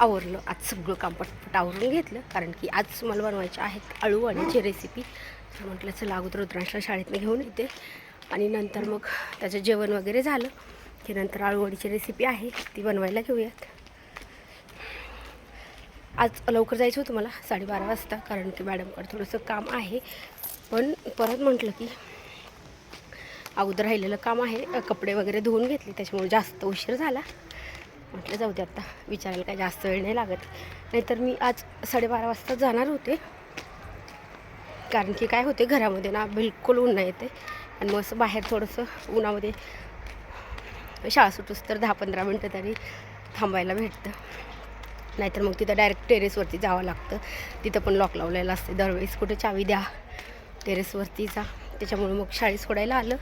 आवरलं. आज सगळं काम पटपट आवरून घेतलं. कारण की आज मला बनवायचे आहेत अळू आणि रेसिपी तर म्हटलं चला अगोदर रुद्रांशला शाळेतनं घेऊन येते. आणि नंतर मग त्याचं जेवण वगैरे झालं. की नंतर अळूवडीची रेसिपी आहे. ती बनवायला घेऊयात. आज लवकर जायचं होतं मला साडेबारा वाजता. कारण की मॅडमकडे थोडंसं काम आहे. पण परत म्हटलं की अगोदर राहिलेलं काम आहे. कपडे वगैरे धुवून घेतले. त्याच्यामुळे जास्त उशीर झाला. म्हटलं जाऊ दे आत्ता विचारायला काय जास्त वेळ नाही लागत. नाहीतर मी आज साडेबारा वाजता जाणार होते. कारण की काय होते घरामध्ये ना बिलकुल ऊन नाही येते. आणि मग असं बाहेर थोडंसं उन्हामध्ये शाळा सुटूस तर दहा पंधरा मिनटं तरी थांबायला भेटतं. नाहीतर मग तिथं डायरेक्ट टेरेसवरती जावं लागतं. तिथं पण लॉक लावलेलं असते. दरवेळेस कुठे चावी द्या टेरेसवरती जा. त्याच्यामुळे मग शाळेत सोडायला आलं.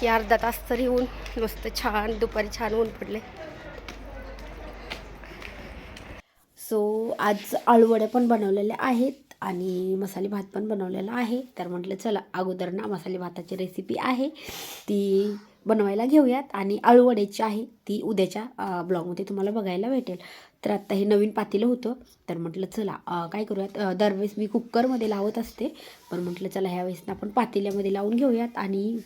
की अर्धा तास तरी ऊन मस्त छान दुपारी छान ऊन पडले सो आज आळूवड्या पण बनवलेले आहेत आणि मसाले भात पण बनवलेला आहे. तर म्हटलं चला अगोदर ना मसाले भाताची रेसिपी आहे. ती बनवायला घेऊयात आणि आळूवड्याची आहे ती उद्याच्या ब्लॉगमध्ये तुम्हाला बघायला भेटेल. तर आत्ता हे नवीन पातेलं होतं. तर म्हटलं चला काय करूयात? दरवेळेस मी कुकरमध्ये लावत असते. पण म्हटलं चला ह्यावेळेस आपण पातेल्यामध्ये लावून घेऊयात आणि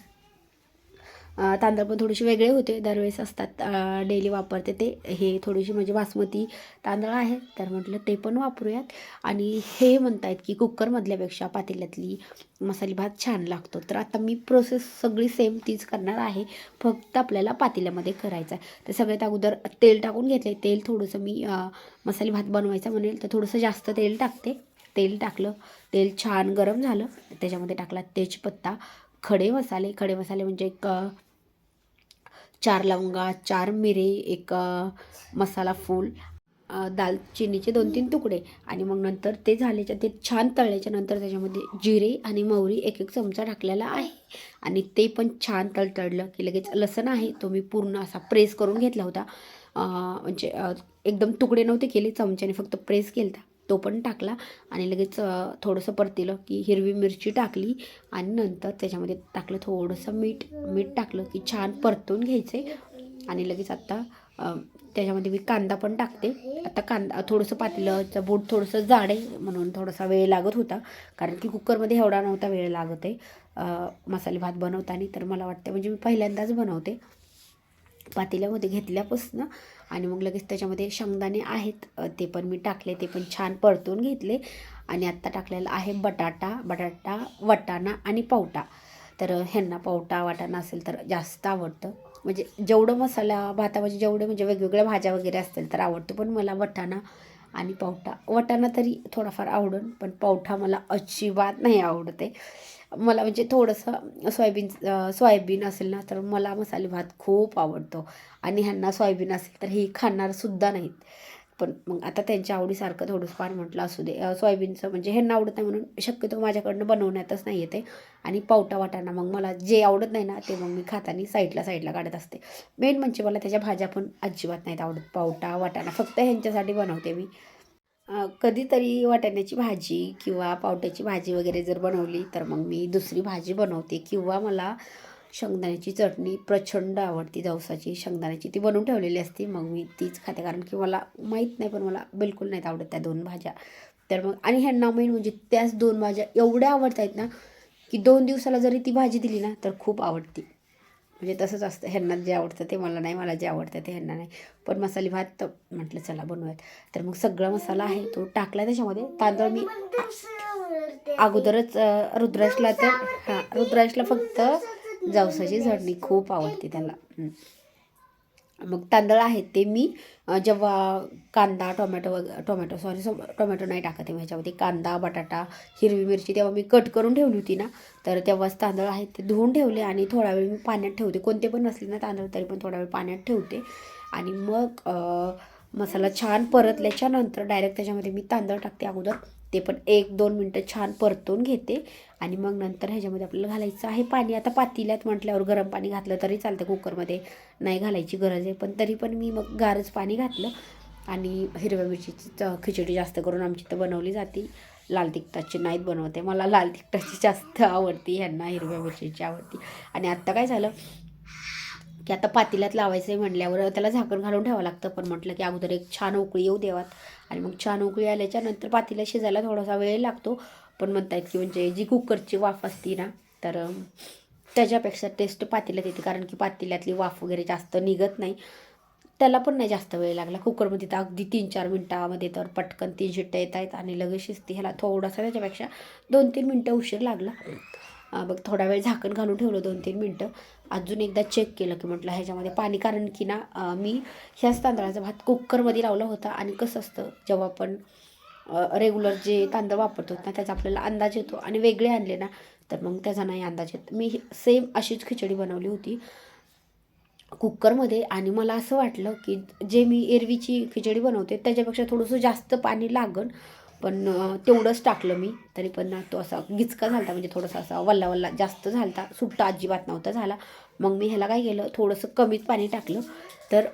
तांदूळ पण थोडेसे वेगळे होते. दरवेळेस असतात डेली वापरते ते. हे थोडीशी म्हणजे बासमती तांदूळ आहे. तर म्हटलं ते पण वापरूयात. आणि हे म्हणतायत की कुकरमधल्यापेक्षा पातेल्यातली मसाले भात छान लागतो. तर आता मी प्रोसेस सगळी सेम तीच करणार आहे. फक्त आपल्याला पातेल्यामध्ये करायचं आहे. तर सगळ्यात अगोदर तेल टाकून घेतले तेल थोडंसं मी मसाले भात बनवायचा म्हणेल तर थोडंसं जास्त तेल टाकते. तेल टाकलं. तेल छान गरम झालं. त्याच्यामध्ये टाकला तेजपत्ता खडे मसाले खडे मसाले म्हणजे एक चार लवंगा चार मिरे एक मसाला फूल दालचिनीचे दोन तीन तुकडे आणि मग नंतर ते झाल्याच्या ते छान तळल्याच्या नंतर त्याच्यामध्ये जिरे आणि मोहरी एक एक चमचा टाकलेला आहे आणि ते पण छान तळतळलं की लगेच लसण आहे तो मी पूर्ण असा प्रेस करून घेतला होता. म्हणजे एकदम तुकडे नव्हते केले चमच्याने फक्त प्रेस केला तो पण टाकला आणि लगेच थोडंसं परतीलं की हिरवी मिरची टाकली आणि नंतर त्याच्यामध्ये टाकलं थोडंसं मीठ मीठ टाकलं की छान परतून घ्यायचे आणि लगेच आत्ता त्याच्यामध्ये मी कांदा पण टाकते. आता कांदा थोडंसं पातेल्याचं बोट थोडंसं जाड आहे म्हणून थोडासा वेळ लागत होता कारण की कुकरमध्ये एवढा नव्हता वेळ लागत आहे. मसाले भात बनवताना तर मला वाटतं म्हणजे मी पहिल्यांदाच बनवते. पातेल्यामध्ये घेतल्यापासून आणि मग लगेच त्याच्यामध्ये शेंगदाणे आहेत ते पण मी टाकले ते पण छान परतून घेतले. आणि आत्ता टाकलेला आहे बटाटा बटाटा वटाणा आणि पावटा. तर ह्यांना पावटा वाटाणा असेल तर जास्त आवडतं. म्हणजे जेवढं मसाला भातामध्ये जेवढे म्हणजे वेगवेगळ्या भाज्या वगैरे असतील तर आवडतं पण मला वटाणा आणि पावटा. वटाणा तरी थोडाफार आवडून पण पावठा मला अजिबात नाही आवडते. मला म्हणजे थोडंसं सोयाबीन सोयाबीन असेल ना तर मला मसाले भात खूप आवडतो. आणि ह्यांना सोयाबीन असेल तर हे खाणारसुद्धा नाहीत. पण मग आता त्यांच्या आवडीसारखं थोडंसं फार म्हटलं असू दे. सोयाबीनचं म्हणजे ह्यांना आवडत नाही म्हणून शक्यतो माझ्याकडनं बनवण्यातच नाही येते. आणि पावटा वाटाणा मग मला जे आवडत नाही ना ते मग मी खाताना साईडला साईडला काढत असते. मेन म्हणजे मला त्याच्या भाज्या पण अजिबात नाहीत आवडत. पावटा वाटाणा फक्त ह्यांच्यासाठी बनवते मी. कधीतरी वाटाण्याची भाजी किंवा पावट्याची भाजी वगैरे जर बनवली तर मग मी दुसरी भाजी बनवते. किंवा मला शेंगदाण्याची चटणी प्रचंड आवडती. जवसाची शेंगदाण्याची ती बनवून ठेवलेली असते. मग मी तीच खाते. कारण की मला माहीत नाही पण मला बिलकुल नाहीत आवडत त्या दोन भाज्या. तर मग आणि ह्यांना मेन म्हणजे त्याच दोन भाज्या एवढ्या आवडत आहेत ना की दोन दिवसाला जरी ती भाजी दिली ना तर खूप आवडती. म्हणजे तसंच असतं. ह्यांना जे आवडतं ते मला नाही मला जे आवडतं ते ह्यांना नाही. पण मसाले भात तर म्हटलं चला बनवूयात. तर मग सगळा मसाला आहे तो टाकला त्याच्यामध्ये. तांदूळ मी अगोदरच रुद्राशला तर हां रुद्राशला फक्त जवसाची झडणी खूप आवडते त्याला मग तांदळ आहेत ते मी जेव्हा कांदा टोमॅटो वग टोमॅटो सॉरी सो टोमॅटो नाही टाकत आहे ह्याच्यामध्ये कांदा बटाटा हिरवी मिरची तेव्हा मी कट करून ठेवली होती ना तर तेव्हाच तांदळ आहेत ते धुवून ठेवले आणि थोडा वेळ मी पाण्यात ठेवते. कोणते पण नसले ना तांदळ तरी पण थोडा वेळ पाण्यात ठेवते. आणि मग मसाला छान परतल्याच्या नंतर डायरेक्ट त्याच्यामध्ये मी तांदळ टाकते अगोदर. ते पण एक दोन मिनटं छान परतून घेते. आणि मग नंतर ह्याच्यामध्ये आपल्याला घालायचं आहे पाणी. आता पातील्यात म्हटल्यावर गरम पाणी घातलं तरी चालतं कुकरमध्ये. नाही घालायची गरज आहे. पण तरी पण मी मग गारच पाणी घातलं. आणि हिरव्या मिरचीची च- खिचडी जास्त करून आमची तर बनवली जाते. लाल तिखटाची नाहीत बनवते. मला लाल तिखटाची जास्त आवडती. ह्यांना हिरव्या मिरचीची आवडती. आणि आत्ता काय झालं? की आता पातेल्यात लावायचं आहे म्हणल्यावर त्याला झाकण घालून ठेवावं लागतं. पण म्हटलं की अगोदर एक छान उकळी येऊ देवात. आणि मग छान उकळी आल्याच्यानंतर पातेल्या शिजायला थोडासा वेळ लागतो. पण म्हणतात की म्हणजे जी कुकरची वाफ असती ना तर त्याच्यापेक्षा टेस्ट पातेल्यात येते. कारण की पातेल्यातली वाफ वगैरे जास्त निघत नाही. त्याला पण नाही जास्त वेळ लागला. कुकरमध्ये तर अगदी तीन चार मिनटामध्ये तर पटकन तीन शिट्ट्या येत आहेत आणि लगेच शिजते ह्याला थोडासा त्याच्यापेक्षा दोन तीन मिनटं उशीर लागला. मग थोडा वेळ झाकण घालून ठेवलं दोन तीन मिनटं. अजून एकदा चेक केलं की म्हटलं ह्याच्यामध्ये पाणी कारण की ना मी ह्याच तांदळाचा भात कुकरमध्ये लावला होता आणि कसं असतं जेव्हा आपण रेग्युलर जे तांदूळ वापरतो ना त्याचा आपल्याला अंदाज येतो आणि वेगळे आणले ना तर मग त्याचा नाही अंदाज येत. मी सेम अशीच खिचडी बनवली होती कुकरमध्ये आणि मला असं वाटलं की जे मी एरवीची खिचडी बनवते त्याच्यापेक्षा थोडंसं जास्त पाणी लागण पण तेवढंच टाकलं मी. तरी पण तो असा गिचका झाला म्हणजे थोडासा असा वल्ला वल्ला जास्त झालता. सुट्टा अजिबात नव्हता झाला. मग मी ह्याला काय केलं थोडंसं कमीच पाणी टाकलं. तर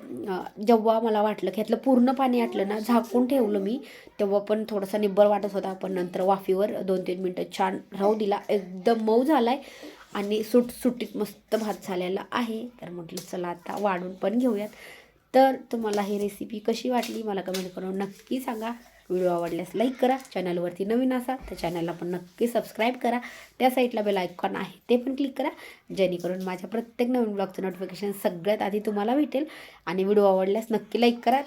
जेव्हा मला वाटलं की ह्यातलं पूर्ण पाणी आटलं ना झाकून ठेवलं मी तेव्हा पण थोडासा निब्बर वाटत होता. पण नंतर वाफीवर दोन तीन मिनटं छान राहू दिला. एकदम मऊ झाला आहे आणि सुटसुटीत मस्त भात झालेला आहे. तर म्हटलं चला आता वाढून पण घेऊयात. तर तुम्हाला ही रेसिपी कशी वाटली मला कमेंट करून नक्की सांगा. व्हिडिओ आवडल्यास लाईक करा. चॅनलवरती नवीन असाल तर चॅनलला पण नक्की सबस्क्राईब करा. त्या साईडला बेल आयकॉन आहे ते पण क्लिक करा. जेणेकरून माझ्या प्रत्येक नवीन ब्लॉगचं नोटिफिकेशन सगळ्यात आधी तुम्हाला भेटेल. आणि व्हिडिओ आवडल्यास नक्की लाईक करा.